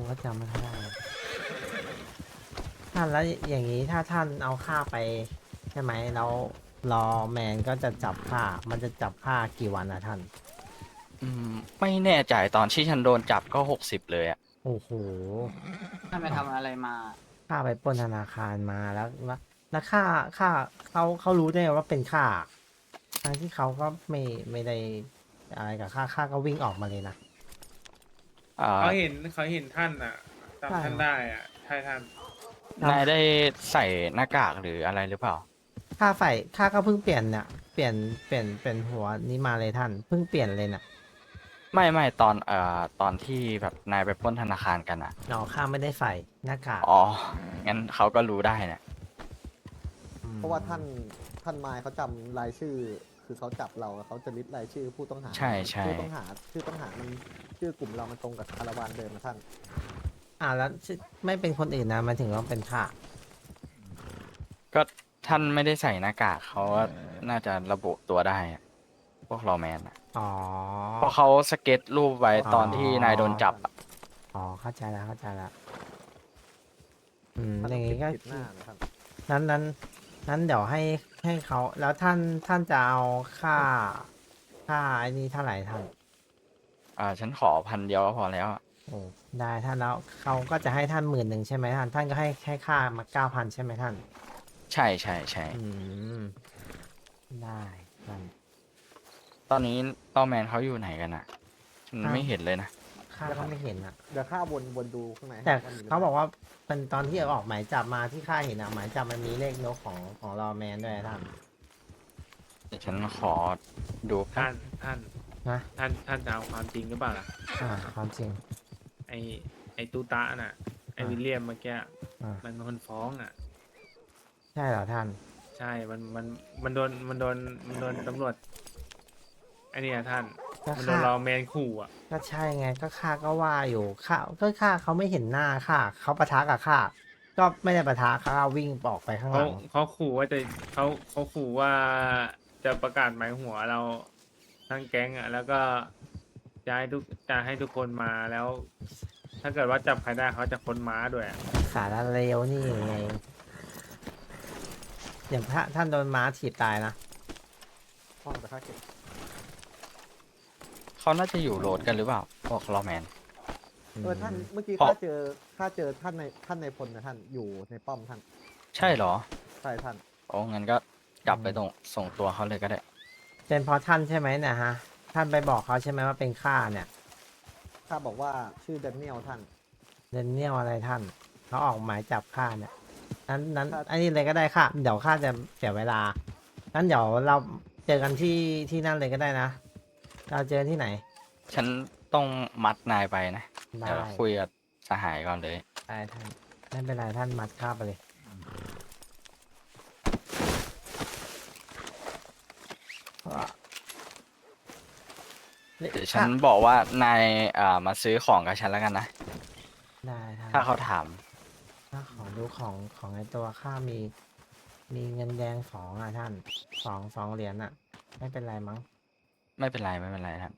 ผมก็จำไม่ค่อยได้เลยท่านแล้วอย่างนี้ถ้าท่านเอาข้าไปใช่ไหมแล้วรอแมนก็จะจับข้ามันจะจับข้ากี่วันอะท่าน อืมไม่แน่ใจตอนที่ฉันโดนจับก็หกสิบเลยอะโอ้โห ท่านไปทำอะไรมาข้าไปปล้นธนาคารมาแล้วแล้วแล้วข้าข้าเขาเขารู้ได้ไงว่าเป็นข้าทั้งที่เขาก็ไม่ไม่ได้อะไรกับข้าข้าก็วิ่งออกมาเลยนะ อ่าเขาเห็นเขาเห็นท่านอะใช่จำท่านได้อะใช่ท่านนายได้ใส่หน้ากากหรืออะไรหรือเปล่าข้าใส่ข้าก็เพิ่งเปลี่ยนเนี่ยเปลี่ยนเปลี่ยนเปลี่ยนหัวนี้มาเลยท่านเพิ่งเปลี่ยนเลยน่ะไม่ไม่ตอนเอ่อตอนที่แบบนายไปปล้นธนาคารกันอะเนาะข้าไม่ได้ใส่หน้ากากอ๋อ งั้นเขาก็รู้ได้นะมเพราะว่าท่านท่านไมายเขาจำรายชื่อ คือเขาจับเราเขาจะลิสต์รายชื่อผู้ต้องหาใช่ใช่ชื่อต้องหาชื่อต้องหามัน ชื่อกลุ่มเรามันตรงกับคาราวานเดิมนะท่าน อ่าแล้วไม่เป็นคนอื่นนะมันถึงว่าเป็นข้าก็ท่านไม่ได้ใส่หน้ากากเขาก็น่าจะระบุตัวได้อะพวกเราแมนอะอ๋อ เพราะเขาสเก็ตรูปไว้ตอนที่นายโดนจับอะอ๋อเข้าใจแล้วเข้าใจแล้วอืมท่านอย่างนี้งี้ก็ผิดหน้านะท่านนั้นนั้นนั้นเดี๋ยวให้ให้เขาแล้วท่านท่านจะเอาค่าค่าไอ้นี่เท่าไหร่ท่าน อ่า ฉันขอพันเดียวก็พอแล้วอะโอ้ได้ท่านแล้วเขาก็จะให้ท่านหมื่นหนึ่งใช่ไหมท่าน ท่านก็ให้ให้ค่ามาเก้าพันใช่ไหมท่าน ใช่ใช่ใช่อืม ได้ท่าน ตอนนี้ต้อแมนเขาอยู่ไหนกันอะฉันอ้าวไม่เห็นเลยนะ ข้าก็ไม่เห็นอะ เดี๋ยวข้าวนวนดูข้างในแต่ว่มีหรืเขาบอกว่าเป็นตอนที่ออกหมายจับมาที่ข้าเห็นอะหมายจับมันมีเลขนกของของรอแมนด้วยท่าน เดี๋ยวฉันขอดูท่านท่าน นะ ท่านท่านจะเอาความจริงหรือเปล่าล่ะ อ่าความจริง ไอไอตูตาน่ะ ไออ่าวิลเลียมเมื่อกี้อ่ามันเป็นคนฟ้องอะ ใช่เหรอท่าน ใช่ มัน มัน มันโดน มันโดน มันโดนตำรวจไอเนี่ยท่าน ก็มันโดข้านรอแมนขู่อะ ก็ใช่ไงก็ข้าก็ว่าอยู่ข้าก็ข้าเขาไม่เห็นหน้าข้าเขาปะทะกับข้าก็ไม่ได้ปะทะข้าวิ่งออกไปข้างหเขาลังเขาขู่ว่าจะเขาเขาขู่ว่าจะประกาศหมายหัวเรา ทั้งแก๊งอะ แล้วก็จะให้ทุกจะให้ทุกคนมาแล้ว ถ้าเกิดว่าจับใครได้เขาจะค้นม้าด้วยอะสารเลวนี่ไงอย่างพระท่านโดนม้าถีบตายนะห้องแต่ข้าเก็บเขาน่าจะอยู่โรดกันหรือเปล่าพวกรอแมน เออท่านเมื่อกี้เพราะ ข้าเจอข้าเจอท่านในท่านในพลนะท่านอยู่ในป้อมท่านใช่เหรอใช่ท่าน โอ้งั้นก็จับไปตรงส่งตัวเขาเลยก็ได้ เป็นเพราะท่านใช่ไหมเนะฮะ ท่านไปบอกเขาใช่ไหมว่าเป็นข้าเนี่ยข้าบอกว่าชื่อแดเนียลท่าน เดนเนียลอะไรท่านเขาออกหมายจับข้าเนี่ยนั้นนั้นครับ อันนี้เลยก็ได้ค่ะ เดี๋ยวข้าจะเสียเวลานั้นเดี๋ยวเราเจอกันที่ที่นั่นเลยก็ได้นะ เราเจอที่ไหนฉันต้องมัดนายไปนะได้เดี๋ยวคุยกับสหายก่อนเลย ได้ท่านไม่เป็นไรท่านมัดข้าไปเลยเพราะว่า เดี๋ยวฉันบอกว่านายอ่ามาซื้อของกับฉันแล้วกันนะ ได้ท่านถ้าเขาถาม ถ้าขอดูของของไอตัวข้ามี มีเงินแดงสองอะท่านสองสองเหรียญอะ ไม่เป็นไรมั้ง ไม่เป็นไรไม่เป็นไรครับ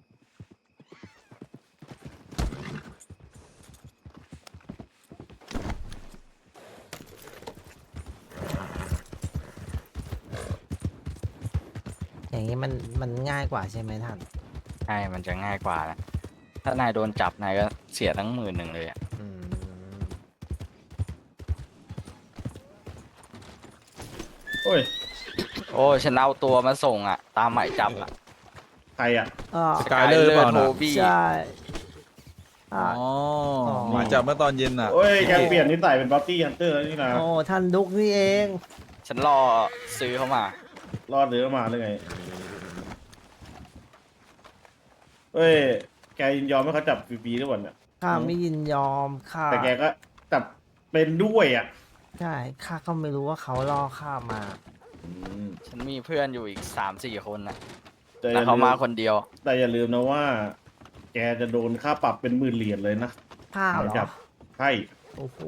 อย่างนี้มันมันง่ายกว่าใช่ไหมท่าน ใช่มันจะง่ายกว่านะถ้านายโดนจับนายก็เสียตั้งหมื่นหนึ่งเลยอะอืมโอ้ย โอ้ฉันเอาตัวมาส่งอะ ตามหมายจับอะใครอะ อ่าสกายเลอร์หรือเปล่าโทน่ะบี้ใช่อ่าอ๋ออ๋อ หมายจับเมื่อตอนเย็นอะโอ้ยแกเปลี่ยนนิสัยเป็นบัตตี้ฮันเตอร์นี่นะโอ้ท่านดุกนี่เอง ฉันรอซื้อเขามารอดหรือมาหรือไง เอ้ย แกยินยอมให้เขาจับฟรีๆหรือเปล่าเนี่ย ข้าไม่ยินยอมข้าแต่แกก็จับเป็นด้วยอะใช่ข้าก็ไม่รู้ว่าเขาล่อข้ามา ฉันมีเพื่อนอยู่อีกสามสี่คนนะแต่อแต่ย่าเขาลืมามคนเดียว แต่อย่าลืมนะว่า แกจะโดนค่าปรับเป็นหมื่นเหรียญเลยนะข้าเหรอ จับใช่โอ้โห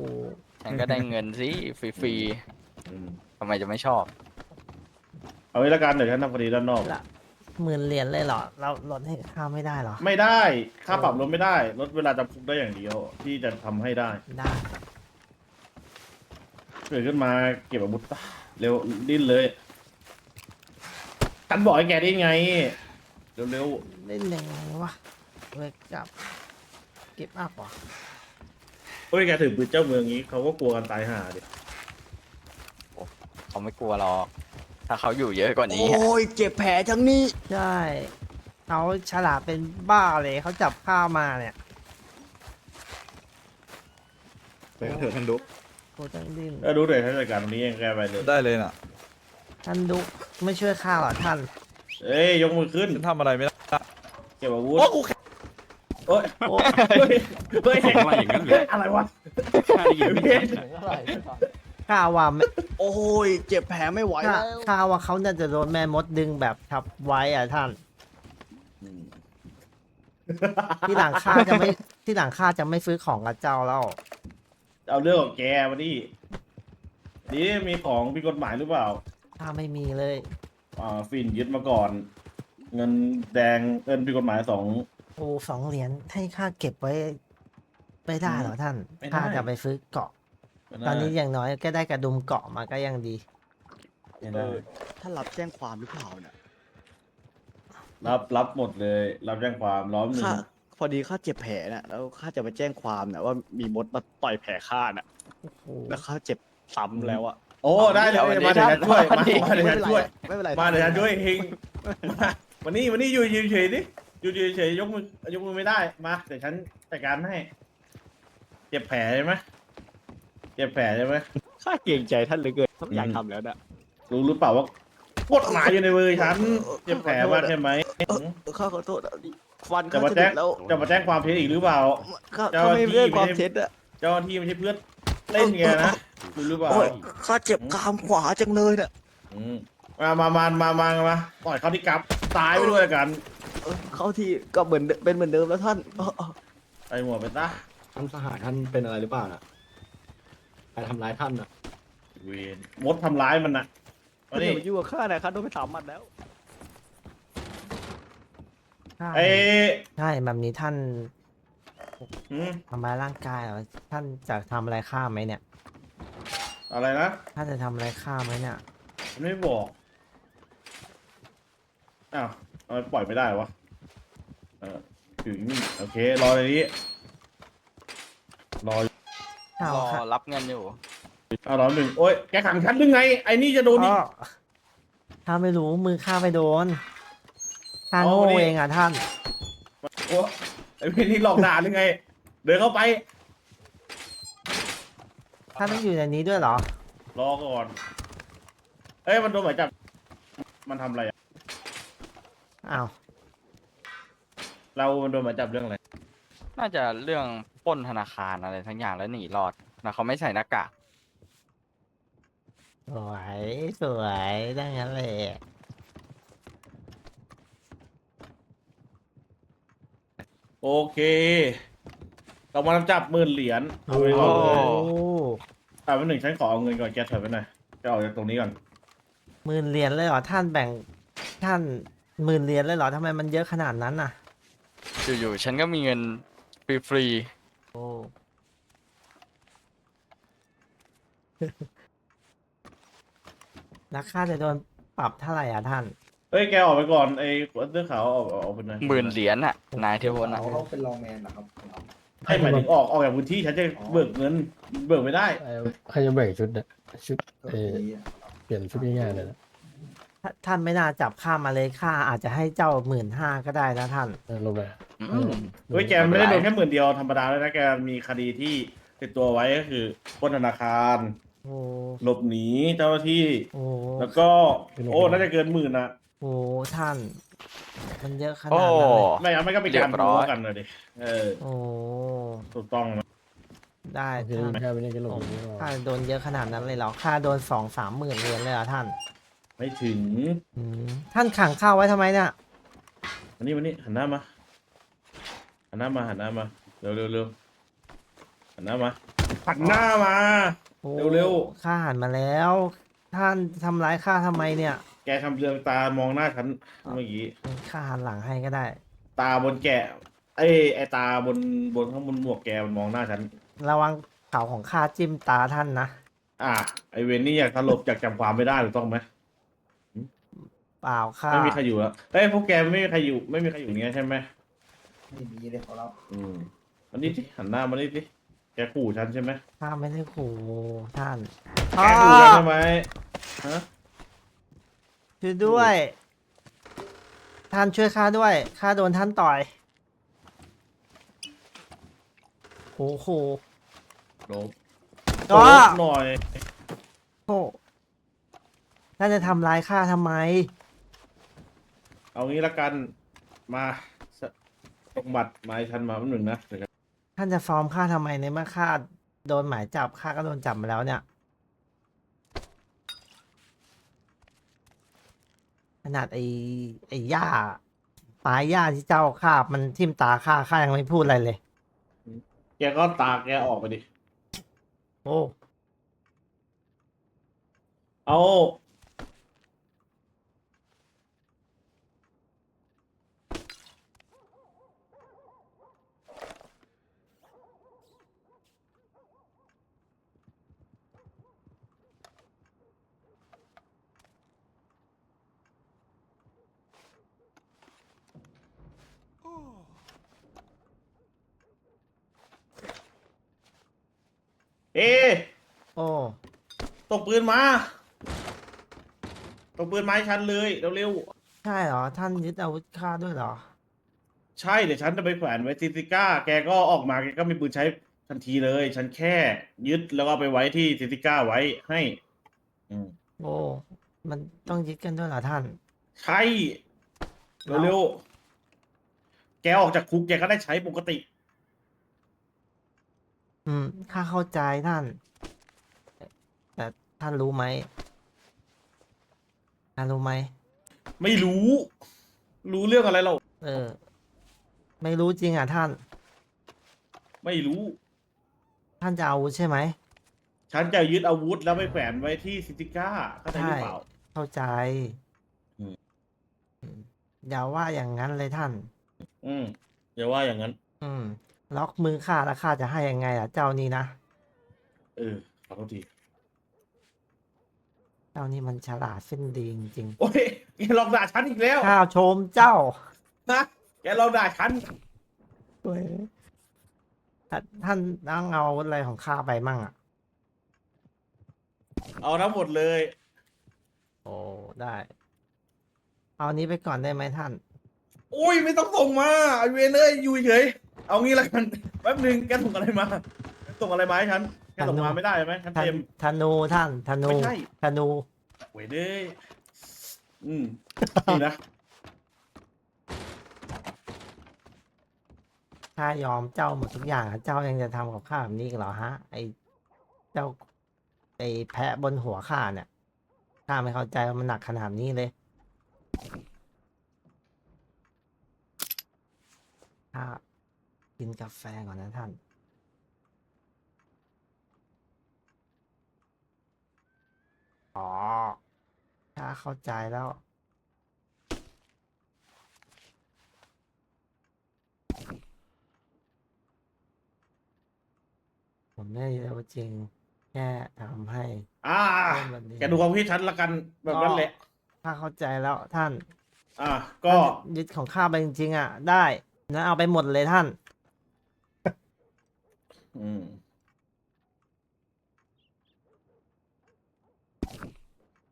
ฉันก็ได้เงินสิฟรีอืมๆทำไมจะไม่ชอบ เอาไว้ละกันเดี๋ยวฉันทำคดีด้านนอก ละ หมื่นเหรียญเลยเหรอ เราลดให้ข้าไม่ได้เหรอ ไม่ได้ค่าปรับลดไม่ได้ลดเวลาจำคุกได้อย่างเดียวที่จะทำให้ได้ได้เกิดขึ้นมาเก็บอาวุธซะเร็วดิ้นเลยกันบอกให้แกได้ไงเร็วเล่นยังไงวะเวกจับเก็บอัพวะๆเฮ้ยแกถือปืนเจ้าเมืองนี้เขาก็กลัวกันตายห่าดิเขาไม่กลัวหรอก ถ้าเขาอยู่เยอะกว่านี้โอ้ยเจ็บแผลทั้งนี้ใช่เขาฉลาดเป็นบ้าเลยเขาจับข้ามาเนี่ยไปกันเถอะท่านดุโคตรดิ้นเออดูเดี๋ยวท่านจัดการตรงนี้เองแกไปเลย ได้เลยน่ะท่านดุไม่ช่วยข้าเหรอท่าน เอ้ยยกมือขึ้นฉันทำอะไรไม่ได้เก็บอาวุธโอ้กูแค่โอ้ยโอ้เฮ้ยเฮ้ยอะไรอย่างนั้นเลยอะไรวะ ได้ยินไหม ข้าว่าไม่โอ้ยเจ็บแผลไม่ไหวข้าแล้วข้าว่าเขาน่าจะโดนแม่มดดึงแบบทับไว้อะท่านที่หลังข้าจะไม่ที่หลังข้าจะไม่ซื้อของกับเจ้าแล้วเอาเรื่องของแกมาดินี่มีของผิดกฎหมายหรือเปล่า ข้าไม่มีเลย อ่าฟินยึดมาก่อน เงินแดงเงินผิดกฎหมายสอง โอ้สองเหรียญให้ข้าเก็บไว้ ไม่ได้เหรอท่านไม่ได้ ข้าจะไปซื้อเกาะ ตอนนี้อย่างน้อยก็ได้กระดุมเกาะมาก็ยังดีไม่ได้ถ้ารับแจ้งความหรือเปล่าเนี่ยรับรับหมดเลย รับแจ้งความล้อมหนึ่งข้าพอดีข้าเจ็บแผลนะแล้วข้าจะไปแจ้งความนะว่ามีมดมาต่อยแผลข้าน่ะโอ้โหแล้วข้าเจ็บซ้ำแล้วอะโอ้ได้เลยเอาวันนี้มาเดี๋ยวฉันช่วยเอาวัมานนี้มาเดี๋ยวฉันช่วยไม่เป็นไรมาเดี๋ยวฉันช่วยเฮงมาวันนี้วันนี้อยู่เฉยๆดิอยู่เฉยๆยกมือยกมือไม่ได้มาเดี๋ยวฉันจัดการให้ เจ็บแผลใช่ไหม เจ็บแผลใช่ไหมข้าเกรงใจท่านเหลยเกินถ้าอยากทำแล้วนะรู้หรือเปล่าว่ากฎหมายอยู่ในมือฉันเจ็บแผลมากใช่ไหมเออข้าขอโทษนะฟันจะข้ามาจะแจ้หลุงดแล้วจะมาแจ้งความเท็จอีกหรือเปล่า ข้าเจ้าข้าหน้าไม่ที่เรื่องความไม่ได้เท็จอะเจ้าหน้าที่ไม่ใช่เพื่อนเล่นแกนะรู้หรือเปล่าโอ้ยข้าเจ็บกรามขวาจังเลยน่ะอืมมามามามามามาต่อยเขาที่กับตายไปด้วยกันเออเข้าที่ก็เหมือนเดิมเป็นเหมือนเดิมแล้วท่านเออเออไอหัวไปซะท่านสหายท่านเป็นอะไรหรือเปล่าน่ะ ใครทำร้ายท่านน่ะเวนมดทำร้ายมันนะท่าเอานดิอย่ามายุ่งกับข้านะข้าโดนไปสามหมัดแล้ว ใช่ไอใช่แบบนี้ท่านอืมทำร้ายร่างกายเหรอท่านจะทำอะไรข้าไหมเนี่ย อะไรนะท่านจะทำอะไรข้าไหมเนี่ย มันไม่บอกอ้าวทำไมปล่อยไม่ได้วะเออถึงนี่โอเค รอในนี้ รอ ข้ารอค่ะรับเงินอยู่อะรอหนึ่งโอ้ยแกขังฉันหรือไง ไอ้นี่จะโดนนี่ก็ข้าไม่รู้มือข้าไปโดนข้าอ๋อโง่นี่เองอะท่าน โอ้ไอ้พี่นี่หลอกด่าหรือไง เดินเข้าไป ท่านต้องอยู่ในนี้ด้วยเหรอ รอก่อน เอ้ยมันโดนหมายจับ มันทำอะไรอะอ้าว เรามันโดนหมายจับเรื่องอะไร น่าจะเรื่องปล้นธนาคารอะไรทั้งอย่างแล้วหนีรอดนะเขาไม่ใส่หน้ากากสวยสวยได้งั้นเลยโอเคเรามาจับหมื่นเหรียญเอาไปโอ้ก่อนเลยโหอ่าวันหนึ่งฉันขอเอาเงินก่อนแกถอยไปหน่อยจะออกจากตรงนี้ก่อน หมื่นเหรียญเลยเหรอท่านแบ่งท่านหมื่นเหรียญเลยเหรอทำไมมันเยอะขนาดนั้นน่ะ อยู่ๆฉันก็มีเงิน ฟรีโอ้แล้วค่าจะโดนปรับเท่าไหร่อะท่าน เฮ้ยแกออกไปก่อนไอ้เสื้อขาวออกออกไปหน่อยๆหมื่นเหรียญน่ะ นายเทวนะเขาเขาเป็นรองแมนนะครับ ให้หมายถึงออกออกจากพื้นที่ฉันจะเบิกเงินเบิกไม่ได้ใครจะแบ่งชุดเนี่ยชุดก็เออดีอะเปลี่ยนชุดง่ายๆเลยนะถ้าท่านไม่น่าจับข้ามาเลยข้าอาจจะให้เจ้าหมื่นห้าก็ได้นะท่านเออลงไปอืม เฮ้ยแกไม่ได้โดนแค่หมื่นเดียวธรรมดาเลยนะแกมีคดีที่ติดตัวไว้ก็คือปล้นธนาคาร โอ้หลบหนีเจ้าหน้าที่โอ้แล้วก็โอ้น่าจะเกินหมื่นอะโอ้ท่าน มันเยอะขโอ้นาดนั้นเลยไม่งั้นไม่ก็เป็นการเรียบร้รู้อย กันเลยดิเออโอ้ถูกต้องนะได้คือท่านแค่ไม่ได้ก็ลงโอ้อย่างนี้ก็ข้าโดนเยอะขนาดนั้นเลยเหรอข้าโดนสองสามหมื่นเหรียญเลยเหรอท่านไม่ถึงอืมท่านขังข้าไว้ทำไมเนี่ยอันนี้วันนี้หันหน้ามา หันหน้ามาหันหน้ามาเร็วเร็วเร็วหันหน้ามาหันหน้ามา โอ้เร็วข้าหันมาแล้ว ท่านทำร้ายข้าทำไมเนี่ยแกทำเรืองตามองหน้าฉันเมื่อกี้ข้าหันหลังให้ก็ได้ ตาบนแกะไอ้ไอ้ตาบนบนข้างบนหมวกแกมันมองหน้าฉันระวังเขาของข้าจิ้มตาท่านนะอะไอเวนนี่อยากสลบอยากจำความไม่ได้ถูกต้องไหมเปล่าข้าไม่มีใครอยู่แล้วเอ้ยพวกแกไม่มีใครอยู่ ไม่มีใครอยู่เนี้ยใช่ไหม ไม่มีเลยขอรับอืมอันนี้สิหันหน้ามานี่สิแกขู่ฉันใช่ไหมข้าไม่ได้ขู่ท่านแกขู่ฉันใช่ไหมฮะช่วยด้วย ท่านช่วยข้าด้วยข้าโดนท่านต่อยโอ้โหโลบก็โลบหน่อยโอ้ท่านจะทำร้ายข้าทำไม เอางี้ละกันมาส ตรงบัตรไมาให้ฉันมาแป๊บหนึ่งนะเดี๋ยวกันท่านจะฟ้องข้าทำไมในเมื่อข้าโดนหมายจับข้าก็โดนจับมาแล้วเนี่ย ขนาดไอ้ไอ้ย่าปลายย่าที่เจ้าข้าบมันทิ่มตาข้าข้ายังไม่พูดอะไรเลย แกก็ตากแกออกไปดิ โอ้เอา เอะโอ้ตกปืนมาตกปืนมาให้ฉันเลยเร็วใช่เหรอ ท่านยึดอาวุธข้าด้วยเหรอ ๆใช่เดี๋ยวฉันจะไปแขวนไว้ซิติก้า แกก็ออกมาแกก็มีปืนใช้ทันทีเลย ฉันแค่ยึดแล้วก็เอาไปไว้ที่ซิติก้าไว้ให้ อืมโอ้ มันต้องยึดกันด้วยเหรอท่าน ใช่เร็วๆแกออกจากคุกแกก็ได้ใช้ปกติ อืม ข้าเข้าใจท่าน แต่ท่านรู้ไหมท่านรู้ไหม ไม่รู้ รู้เรื่องอะไรเรา เออ ไม่รู้จริงอะท่าน ไม่รู้ ท่านจะเอาอาวุธใช่ไหม ฉันจะยึดอาวุธแล้วไปแขวนไว้ที่ซิติก้าเข้าใจหรือเปล่า เข้าใจอืม อืมอย่าว่าอย่างนั้นเลยท่าน อืมอย่าว่าอย่างนั้น อืม ล็อกมือข้าแล้วข้าจะให้ยังไงอะ เจ้านี่นะ เออขอโทษทีเจ้านี่มันฉลาดเส้นดีจริงโอ้ยแกลองด่าฉันอีกแล้วๆข้าวชมเจ้านะแกลองด่าฉันเว้ยท่านท่านต้องเอาอาวุธอะไรของข้าไปมั่งอะ เอาทั้งหมดเลย โอ้ได้ เอาอันนี้ไปก่อนได้ไหมท่าน อุ้ยไม่ต้องส่งมาไอเวนเลยอยู่เฉยๆ เอางี้ละกันแป๊บหนึงแกส่งอะไรมาแกส่งอะไรมาให้ฉันแกส่งมาไม่ได้ไหมฉันธนเต็ม ธนูท่านธนูไม่ใช่ ธนูเว้ยเด้ยอืมนี่นะข้ายอมเจ้าหมดทุกอย่างอะเจ้ายังจะทำกับข้าแบบนี้อีกเหรอฮะ ไอเจ้าไอแพะบนหัวข้าเนี่ยข้าไม่เข้าใจว่ามันหนักขนาดนี้เลยข้า กินกาแฟก่อนนะท่าน อ๋อข้าเข้าใจแล้ว ผมไม่ได้รู้จริง แค่ทำให้อ่าเรื่องแบบนี้แกดูความคิดฉันละกันแบบนั้นแหละข้าเข้าใจแล้วท่านอ่า ก็ ท่านยึดของข้าไปจริงๆอะ ได้นะเอาไปหมดเลยท่าน อืม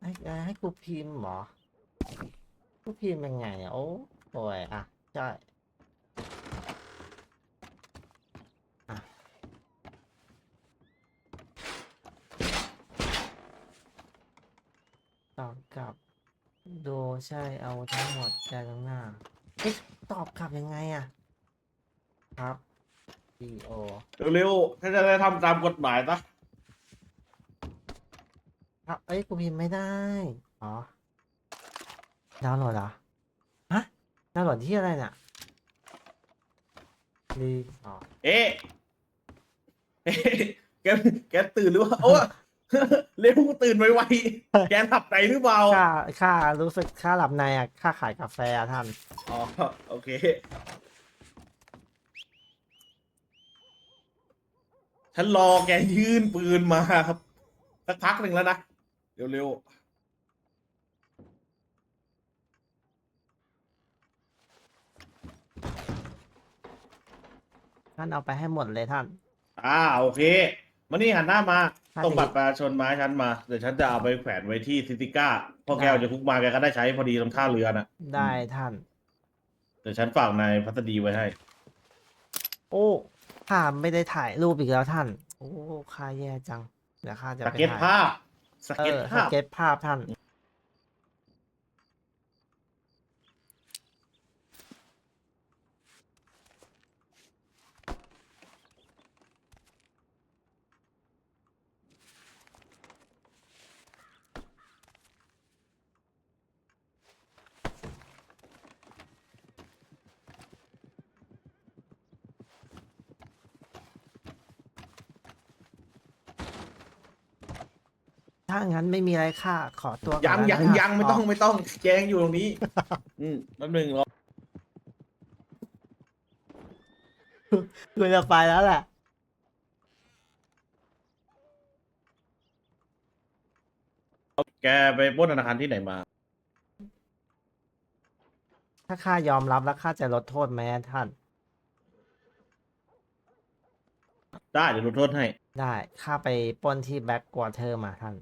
ให้ให้กูพิมพ์เหรอกูพิมพ์ยังไงโอ้โอ้ยอะใช่ตอบกลับ โดใช่เอาทั้งหมดใจตรงหน้าเอ๊ะตอบกลับยังไงอะครับ D O เร็วๆถ้าจะได้ทำตามกฎหมายซะครับเอ้ยกูพิมพ์ไม่ได้ อ๋อ ดาวน์โหลดเหรอ ฮะ ดาวน์โหลดที่อะไรเนี่ยดีอ๋อ เอ๊ะเอ๊ะแกแกตื่นหรือว่าโอ้เร็วตื่นไวๆแกหลับในหรือเปล่าข้าข้ารู้สึกข้าหลับในอะข้าขายกาแฟอะท่าน อ๋อ โอเค ฉันรอแกยื่นปืนมาครับสักพักหนึ่งแล้วนะ เร็วท่านเอาไปให้หมดเลยท่าน ๆอ่าโอเคมานี่หันหน้ามาท่านส่งนี้บัตรประชาชนมาให้ฉันมาเดี๋ยวฉันจะเอาไปแขวนไว้ที่ซิติก้าพอแกออกจากคุกมาแกก็ได้ใช้พอดีตรงท่าเรือน่ะได้ท่าน เดี๋ยวฉันฝากนายพัสดีไว้ให้ โอ้ ข้าไม่ได้ถ่ายรูปอีกแล้วท่าน โอ้ข้าแย่จังเดี๋ยวข้าจะสไปเก็ตถ่ายภาพสเอเก็ตอสภาพ เก็ตภาพท่าน ถ้างั้นไม่มีอะไรค่ะ ขอตัวก่อนยังแล้วยังนะคะยังไม่ต้องไม่ต้องแกงอยู่ตรงนี้ อืมแป๊บหนึงรอคือจะไปแล้วแหละ แกไปปล้นธนาคารที่ไหนมา ถ้าข้ายอมรับแล้วข้าจะลดโทษไหมท่าน ได้เดี๋ยวลดโทษให้ ได้ข้าไปปล้นที่แบ็กกวอเตอร์มาท่าน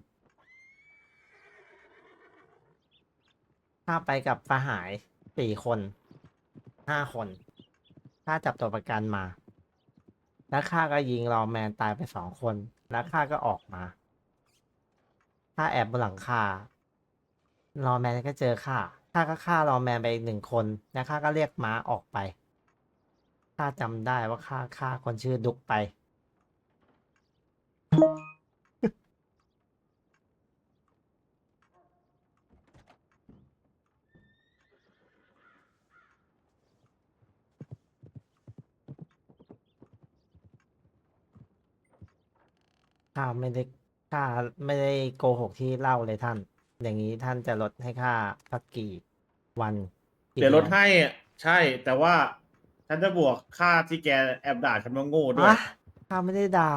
ข้าไปกับสหายสี่คนห้าคนข้าจับตัวประกันมา แล้วข้าก็ยิงรอแมนตายไปสองคน แล้วข้าก็ออกมาข้าแอบบนหลังคารอแมนก็เจอข้าข้าก็ฆ่ารอแมนไปอีกหนึ่งคน แล้วข้าก็เรียกม้าออกไปข้าจำได้ว่าข้าฆ่าคนชื่อดุกไป ข้าไม่ได้ข้าไม่ได้โกหกที่เล่าเลยท่าน อย่างนี้ท่านจะลดให้ข้าสักกี่วันกี่เดี๋ยวลดอนให้อะใช่ แต่ว่าฉันจะบวกค่าที่แกแอบด่าฉันว่าโง่ด้วยอะข้าไม่ได้ด่า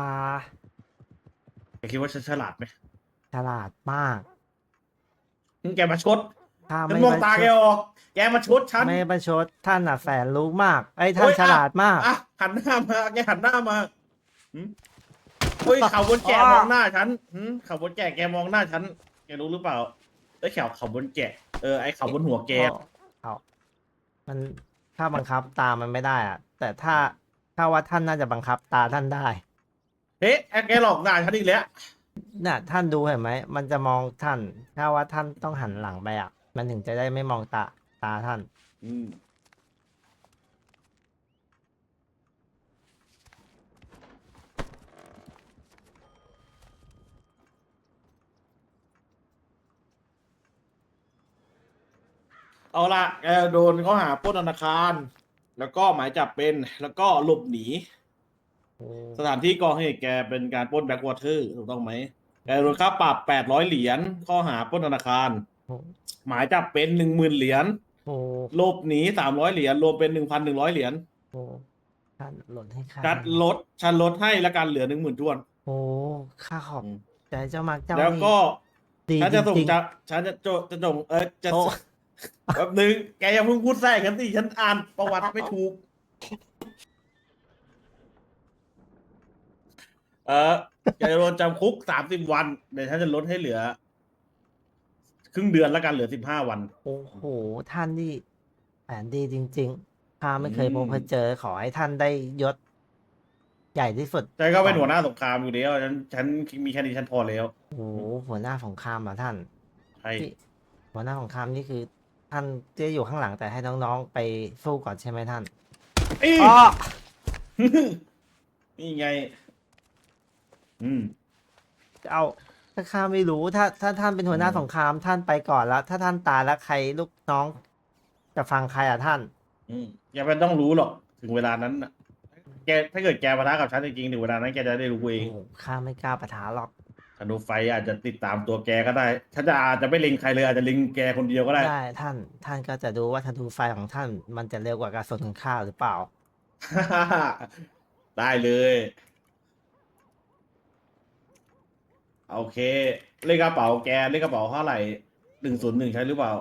แกคิดว่าฉันฉลาดไหมฉลาดมากอืมแกมาชดข้าฉันไม่มองประตาชแกดออก แกมาชดฉัน ไม่ประชดท่านอะแสนรู้มากไอ้ยท่านโอ๊ยฉลาดมาก อะหันหน้ามา แกหันหน้ามาหืม เฮ้ยเขาบนแกะอ๋อมองหน้าฉันหืมเขาบนแกะแกมองหน้าฉันแกรู้หรือเปล่าไอ้ยเขาเขาบนแกะเออไอ้เขาบนหัวแกเอาเอามันถ้าบังคับตามันไม่ได้อะแต่ถ้าถ้าว่าท่านน่าจะบังคับตาท่านได้เฮ้ยแกหลอกด่าฉันอีกแล้วน่ะท่านดูเห็นไหมมันจะมองท่าน ถ้าว่าท่านต้องหันหลังไปอะ มันถึงจะได้ไม่มองตาตาท่าน อืม เอาละแกโดนข้อหาปล้นธนาคาร แล้วก็หมายจับเป็นแล้วก็หลบหนี สถานที่ก่อเหตุแกเป็นการปล้นแบ็กวอเตอร์ถูกต้องไหมแกโดนค่าปรับแปดร้อยเหรียญข้อหาปล้นธนาคารโอ้หมายจับเป็นหนึ่งหมื่นเหรียญโหหลบหนีสามร้อยเหรียญรวมเป็นหนึ่งพันหนึ่งร้อยเหรียญโอ้ท่านลดให้ข้าจัดลดฉันลดให้และการเหลือหนึ่งหมื่นทวน โอ้ข้าขอบอืมใจเจ้ามากเจ้าแล้วก็ดีฉันจะส่งจริง จะฉันจะโจจะส่งเออจะโอ้ แป๊บนึงแกอย่าเพิ่งพูดแทรกฉันสิฉันอ่านประวัติไม่ถูก เออแกจะโดนจำคุกสามสิบวันเดี๋ยวฉันจะลดให้เหลือ ครึ่งเดือนแล้วกันเหลือสิบห้าวัน โอ้โห ท่านนี่แสนดีจริงๆข้าไม่เคยอืมพบเจอขอให้ท่านได้ยศ ใหญ่ที่สุดฉันก็เป็นหัวหน้าสงครามอยู่แล้วฉันฉันมีแค่นี้ฉันพอแล้ว โอ้โหหัวหน้าสงครามเหรอท่านใช่ที่หัวหน้าสงครามนี่คือ ท่านจะอยู่ข้างหลังแต่ให้น้องๆไปสู้ก่อนใช่ไหมท่านอีอ๋อนี่ไง อืม เอาถ้าข้าไม่รู้ถ้าถ้าท่านเป็นหัวหน้าอืม สงครามท่านไปก่อนแล้ว ถ้าท่านตายแล้วใครลูกน้อง จะฟังใครอะท่าน อืมอย่าเป็นต้องรู้หรอก ถึงเวลานั้นน่ะแกถ้าเกิดแกปะทะกับฉันจริงๆถึงเวลานั้นแกจะได้รู้เอง โอ้โหข้าไม่กล้าปะทะหรอก ธนูไฟอาจจะติดตามตัวแกก็ได้ ถ้าจะอาจจะไม่เล็งใครเลยอาจจะเล็งแกคนเดียวก็ได้ ได้ท่านท่านก็จะดูว่าธนูไฟของท่านมันจะเร็วกว่ากระสุนของข้าหรือเปล่า ได้เลย โอเค เลขกระเป๋าแกเลขกระเป๋าเท่าไหร่หนึ่งศูนย์หนึ่งใช่หรือเปล่า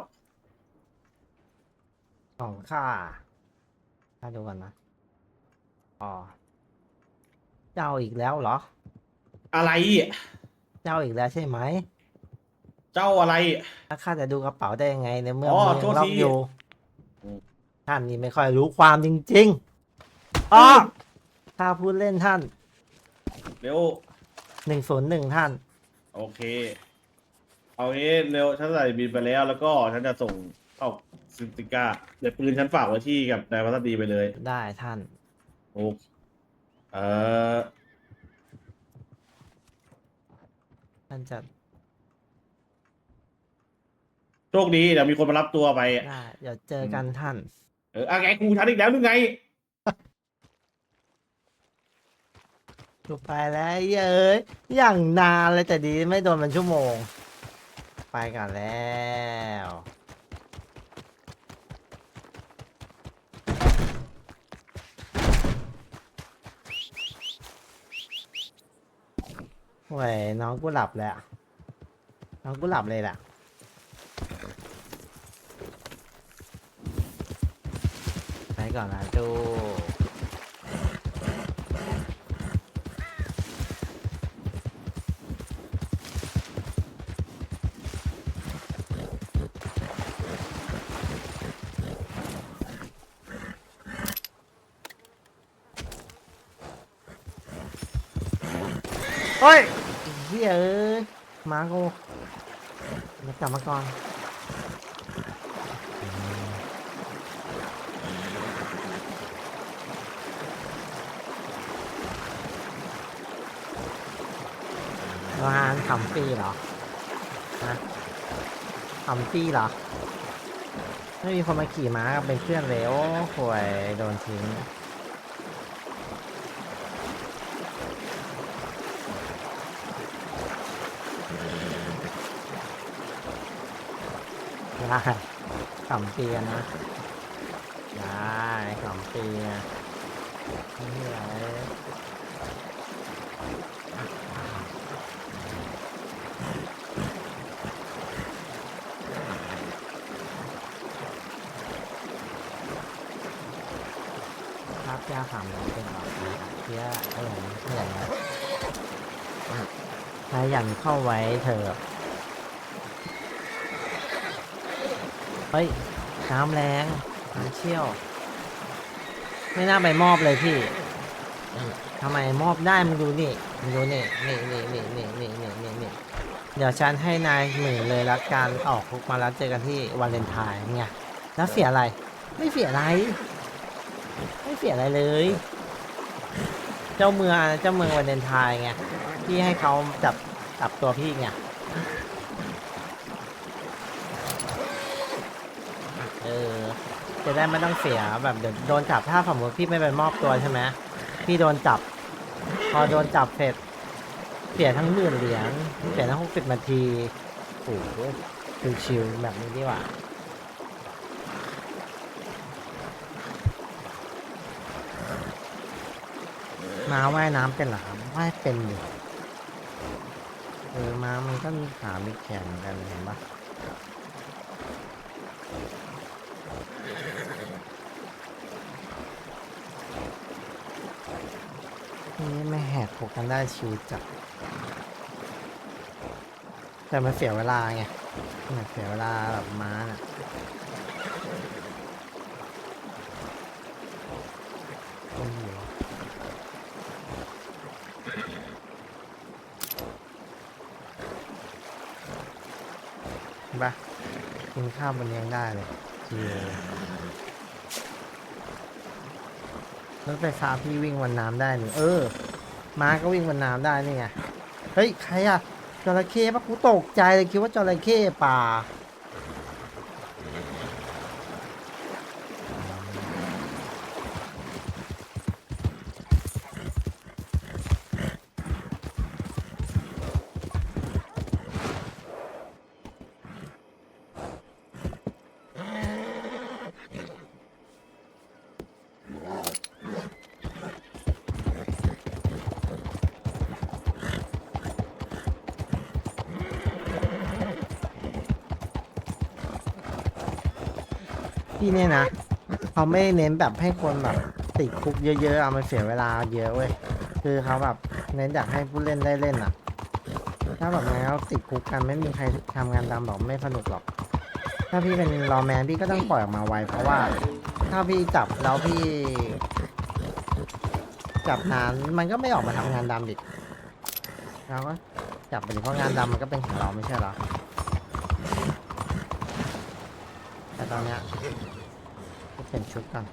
ของข้าข้าดูกันนะ อ๋อเจ้าอีกแล้วเหรอ อะไร เจ้าอีกแล้วใช่ไหมเจ้าอะไร แล้วข้าจะดูกระเป๋าได้ยังไงในเมื่ออ๋อมือโทยัษงล็อที กอยู่อืมท่านนี่ไม่ค่อยรู้ความจริงๆอ๋อข้าพูดเล่นท่านเร็ว หนึ่งศูนย์หนึ่งท่าน โอเค เอางี้เร็วฉันใส่บินไปแล้ว แล้วก็ฉันจะส่งเข้าซินติก้าเดี๋ยวปืนฉันฝากไว้ที่กับนายวัฒดีไปเลย ได้ท่าน โอ้เออ ท่านจะโชคดีเดี๋ยวมีคนมารับตัวไป ได้เดี๋ยวเจอกันท่านเอออะไงกูฉันอีกแล้วนึงไงกูไปแล้วเย้ยอย่างนานเลยแต่ดีไม่โดนมันชั่วโมง ไปกันแล้ว เว้ยน้องกูหลับเลยอะน้องกูหลับเลยแหละไปก่อนนะจูเฮ้ย ยเอ้ยมากูเดี๋ยวกลับมาก่อนงานขำปีเหรอฮะขำปีเหรอ ไม่มีคนมาขี่ม้ากับเป็นเพื่อนเลยโอ้ห่วยโดนทิ้ง ได้ขำเปียนะ ได้ขำเปียนี่แหละรับยาขำแล้วเป็นหรอเพี้ยอะไรอย่างนี้อะไรอย่างเข้าไว้เถอะ เฮ้ย น้ำแรงน้ำเชี่ยว ไม่น่าไปมอบเลยพี่ทำไมมอบได้มึงดูนี่มึงดูนี่นี่นี่นี่นี่นี่นี่นี่นี่เดี๋ยวฉันให้นายหมื่นเลยละกันออกคุกมาแล้วเจอกันที่วาเลนไทน์ไงแล้วเสียอะไร ไม่เสียอะไร ไม่เสียอะไรเลย เจ้าเมืองเจ้าเมืองวาเลนไทน์ไงพี่ให้เขาจับจับตัวพี่ไง เออ จะได้ไม่ต้องเสียแบบเดี๋ยวโดนจับถ้าสมมติพี่ไม่ไปมอบตัวใช่ไหมพี่โดนจับ พอโดนจับเสร็จ เสียทั้งหมื่นเหรียญเสียทั้งหกสิบนาทีโอ้โหชิวๆแบบนี้ดีกว่าม้าว่ายน้ำเป็นหรอครับว่ายเป็นดิเออม้ามันก็มีขามีแขนเหมือนกันเห็นปะ นี่ ไม่แหกคุกกันได้ชิวจัดแต่มันเสียเวลาไงมันเสียเวลาแบบม้าน่ะคนอยู่เห็นปะกินข้าวบนนี้ยังได้เลยชิวรถไฟฟ้าพี่วิ่งบนน้ำได้หนี่เออ ม้าก็วิ่งบนน้ำได้นี่ไง เฮ้ย ใครอะจระเข้ปะกูตกใจเลยคิดว่าจระเข้ป่า พี่เนี่ยนะเขาไม่เน้นแบบให้คนแบบติดคุกเยอะๆเอามันเสียเวลาเยอะเว้ยคือเขาแบบเน้นอยากให้ผู้เล่นได้เล่นอะ ถ้าแบบนั้นเราติดคุกกันไม่มีใครทำงานดำหรอกไม่สนุกหรอก ถ้าพี่เป็นรอแมนพี่ก็ต้องปล่อยออกมาไวเพราะว่า ถ้าพี่จับแล้วพี่ จับนานมันก็ไม่ออกมาทำงานดำอีกเราก็จับไปดิเพราะงานดำมันก็เป็นของเราไม่ใช่เหรอ แตอนเนี้ยเปลี่ยนชุดก่อน